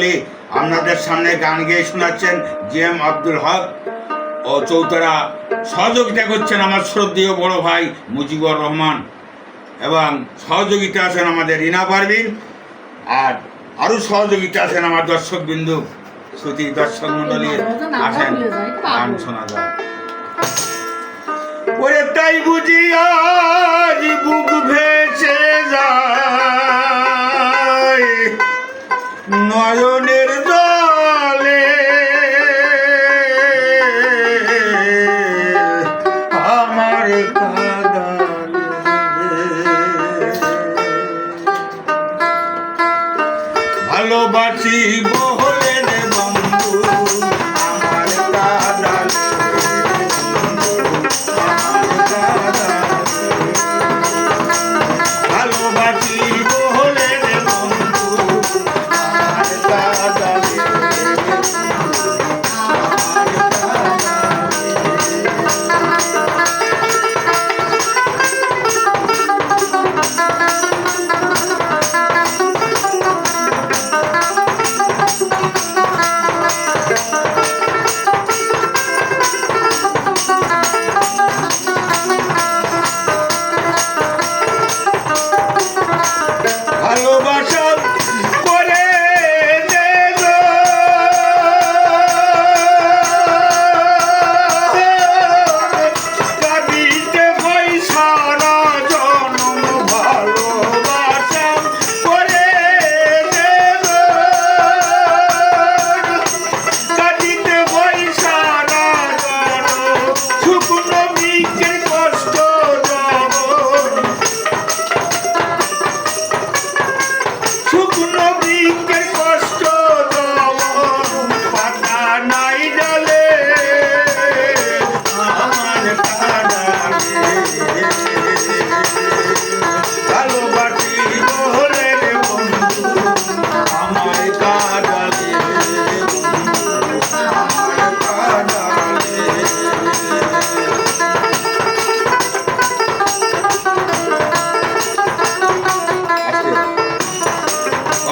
মণ্ডলী আপনাদের সামনে গান গেয়ে শোনাচ্ছেন জি এম আব্দুল হক ও চৌতারা সহযোগিতা করছেন আমার শ্রদ্ধেয় বড় ভাই মুজিবুর রহমান এবং সহযোগিতা আছেন আমাদের রিনা পারভিন আর আরও সহযোগিতা আছেন আমার দর্শক বিন্দু শ্রুতি দর্শক মণ্ডলী আছেন গান শোনা যায় ওরে তাই বুঝি নয়নের জলে। আমার ভালোবাসি বহলেন বন্ধু।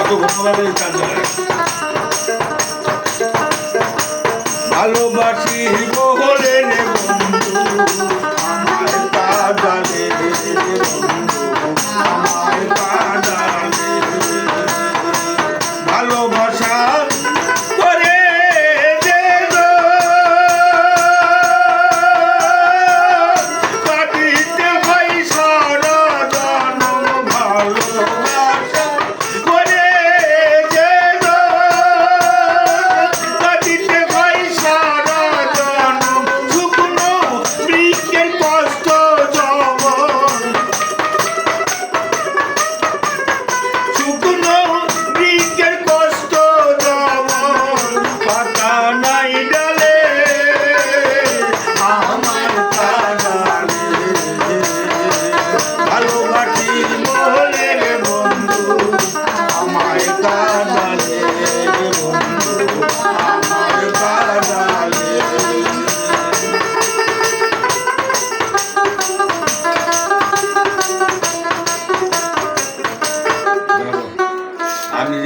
কত ঘটনাভাবে ভালোবাসি বলে রে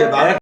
about it.